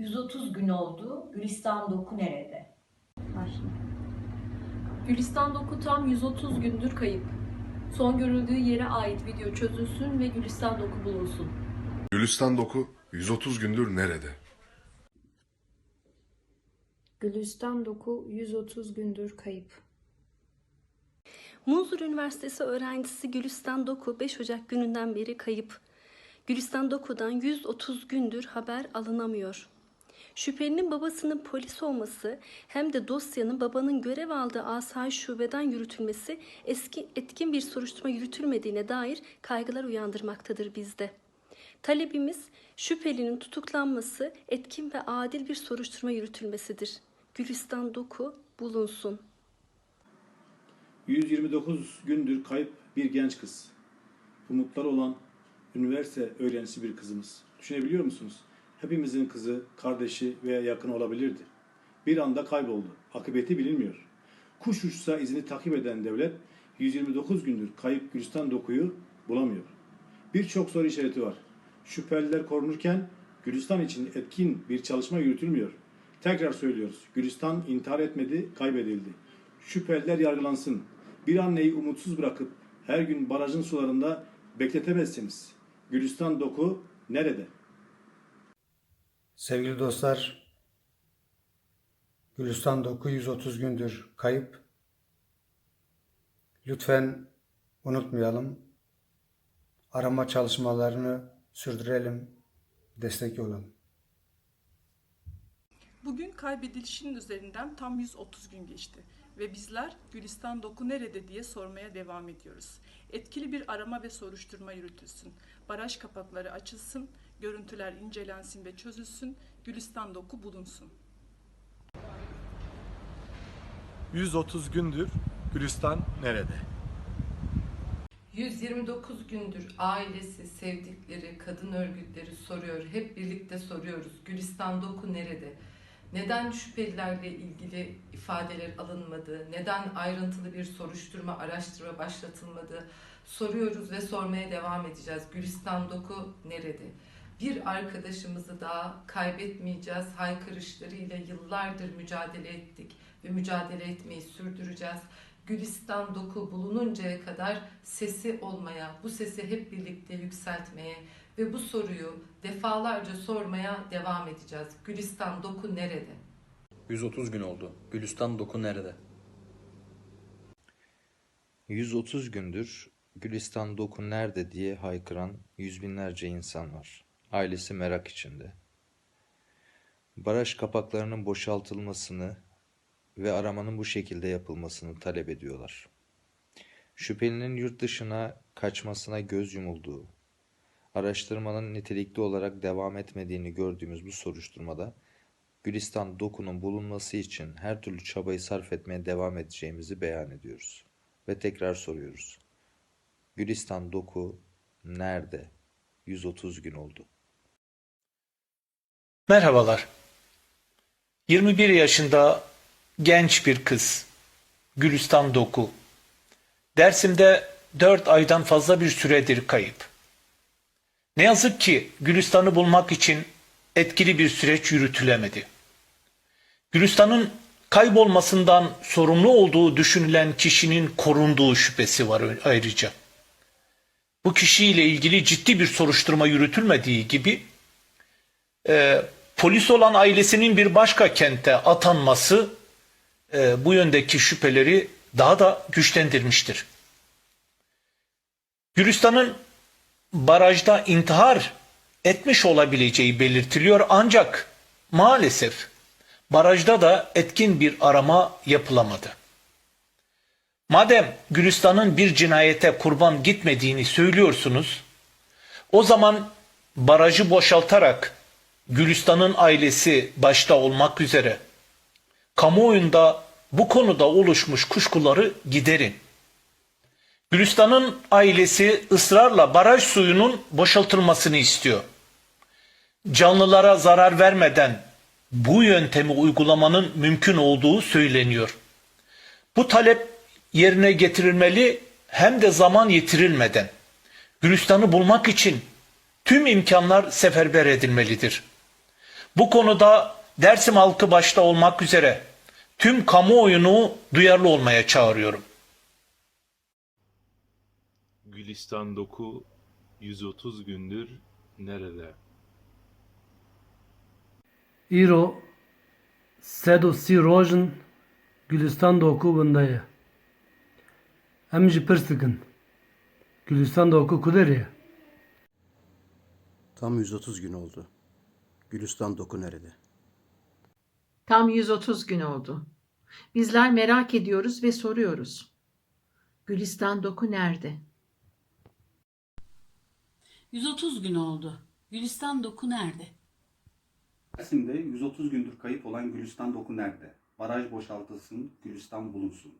130 gün oldu. Gülistan Doku nerede? Başla. Gülistan Doku tam 130 gündür kayıp. Son görüldüğü yere ait video çözülsün ve Gülistan Doku bulunsun. Gülistan Doku 130 gündür nerede? Gülistan Doku 130 gündür kayıp. Munzur Üniversitesi öğrencisi Gülistan Doku 5 Ocak gününden beri kayıp. Gülistan Doku'dan 130 gündür haber alınamıyor. Şüphelinin babasının polis olması hem de dosyanın babanın görev aldığı asayiş şubeden yürütülmesi eski etkin bir soruşturma yürütülmediğine dair kaygılar uyandırmaktadır bizde. Talebimiz şüphelinin tutuklanması, etkin ve adil bir soruşturma yürütülmesidir. Gülistan Doku bulunsun. 129 gündür kayıp bir genç kız. Umutları olan üniversite öğrencisi bir kızımız. Düşünebiliyor musunuz? Hepimizin kızı, kardeşi veya yakını olabilirdi. Bir anda kayboldu. Akıbeti bilinmiyor. Kuş uçsa izini takip eden devlet 129 gündür kayıp Gülistan Doku'yu bulamıyor. Birçok soru işareti var. Şüpheliler korunurken Gülistan için etkin bir çalışma yürütülmüyor. Tekrar söylüyoruz. Gülistan intihar etmedi, kaybedildi. Şüpheliler yargılansın. Bir anneyi umutsuz bırakıp her gün barajın sularında bekletemezsiniz. Gülistan Doku nerede? Sevgili dostlar, Gülistan Doku 130 gündür kayıp. Lütfen unutmayalım. Arama çalışmalarını sürdürelim, destek olalım. Bugün kaybedilişinin üzerinden tam 130 gün geçti ve bizler Gülistan Doku nerede diye sormaya devam ediyoruz. Etkili bir arama ve soruşturma yürütülsün. Baraj kapakları açılsın, görüntüler incelensin ve çözülsün, Gülistan Doku bulunsun. 130 gündür Gülistan nerede? 129 gündür ailesi, sevdikleri, kadın örgütleri soruyor. Hep birlikte soruyoruz. Gülistan Doku nerede? Neden şüphelilerle ilgili ifadeler alınmadı? Neden ayrıntılı bir soruşturma, araştırma başlatılmadı? Soruyoruz ve sormaya devam edeceğiz. Gülistan Doku nerede? Bir arkadaşımızı daha kaybetmeyeceğiz. Haykırışlarıyla yıllardır mücadele ettik ve mücadele etmeyi sürdüreceğiz. Gülistan Doku bulununcaya kadar sesi olmaya, bu sesi hep birlikte yükseltmeye ve bu soruyu defalarca sormaya devam edeceğiz. Gülistan Doku nerede? 130 gün oldu. Gülistan Doku nerede? 130 gündür Gülistan Doku nerede diye haykıran yüz binlerce insan var. Ailesi merak içinde. Baraj kapaklarının boşaltılmasını ve aramanın bu şekilde yapılmasını talep ediyorlar. Şüphelinin yurt dışına kaçmasına göz yumulduğu, araştırmanın nitelikli olarak devam etmediğini gördüğümüz bu soruşturmada Gülistan Doku'nun bulunması için her türlü çabayı sarf etmeye devam edeceğimizi beyan ediyoruz. Ve tekrar soruyoruz. Gülistan Doku nerede? 130 gün oldu. Merhabalar. 21 yaşında genç bir kız. Gülistan Doku. Dersim'de 4 aydan fazla bir süredir kayıp. Ne yazık ki Gülistan'ı bulmak için etkili bir süreç yürütülemedi. Gülistan'ın kaybolmasından sorumlu olduğu düşünülen kişinin korunduğu şüphesi var ayrıca. Bu kişiyle ilgili ciddi bir soruşturma yürütülmediği gibi e, polis olan ailesinin bir başka kente atanması e, bu yöndeki şüpheleri daha da güçlendirmiştir. Gülistan'ın barajda intihar etmiş olabileceği belirtiliyor ancak maalesef barajda da etkin bir arama yapılamadı. Madem Gülistan'ın bir cinayete kurban gitmediğini söylüyorsunuz, o zaman barajı boşaltarak Gülistan'ın ailesi başta olmak üzere kamuoyunda bu konuda oluşmuş kuşkuları giderin. Gülistan'ın ailesi ısrarla baraj suyunun boşaltılmasını istiyor. Canlılara zarar vermeden bu yöntemi uygulamanın mümkün olduğu söyleniyor. Bu talep yerine getirilmeli hem de zaman yitirilmeden. Gülistan'ı bulmak için tüm imkanlar seferber edilmelidir. Bu konuda Dersim halkı başta olmak üzere tüm kamuoyunu duyarlı olmaya çağırıyorum. Gülistan Doku 130 gündür nerede? Îro sed û sî rojin Gülistan doku. Em jî pirs dikin. Gülistan doku ku derê ye? Tam 130 gün oldu. Gülistan Doku nerede? Tam 130 gün oldu. Bizler merak ediyoruz ve soruyoruz. Gülistan Doku nerede? 130 gün oldu. Gülistan Doku nerede? Dersim'de 130 gündür kayıp olan Gülistan Doku nerede? Baraj boşaltılsın, Gülistan bulunsun.